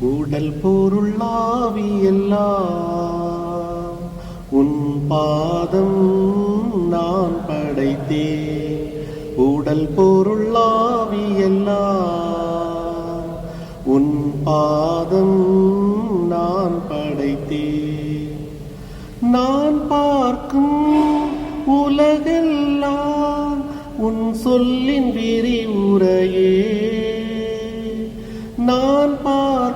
உடல் பொருளாவி எல்லாம். உன் பாதம் நான் படைத்தேன். உடல் பொருளாவி எல்லாம். உன் பாதம் நான் படைத்தேன். நான் பார்க்கும் உலகெல்லாம் உன் சொல்லின் விரிவுரையே.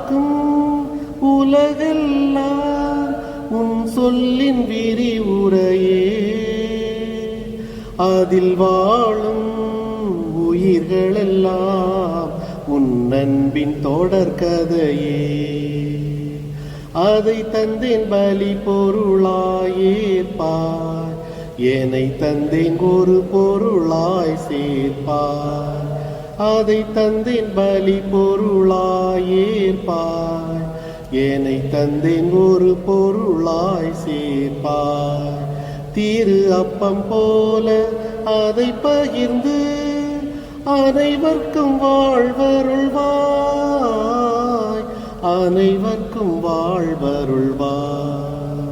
பார்க்கும் உலகெல்லாம் உன் சொல்லின் விரிவுரையே. அதில் வாழும் உயிர்களெல்லாம் உன் அன்பின் தொடர்கதையே அதை தந்தேன் பலி பொருளாயேற்பாய் என்னை தந்தேன் ஒரு பொருளாய் சேர்ப்பாய் அதை தந்தேன் பலி பொருளாயே சேர்ப்பாய். ஏனை தந்தேன் ஒரு பொருளாய் சேர்ப்பாய். தீரு அப்பம் போல அதை பகிர்ந்து அனைவர்க்கும் வாழ்வருள்வாய். அனைவர்க்கும் வாழ்வருள்வாய்.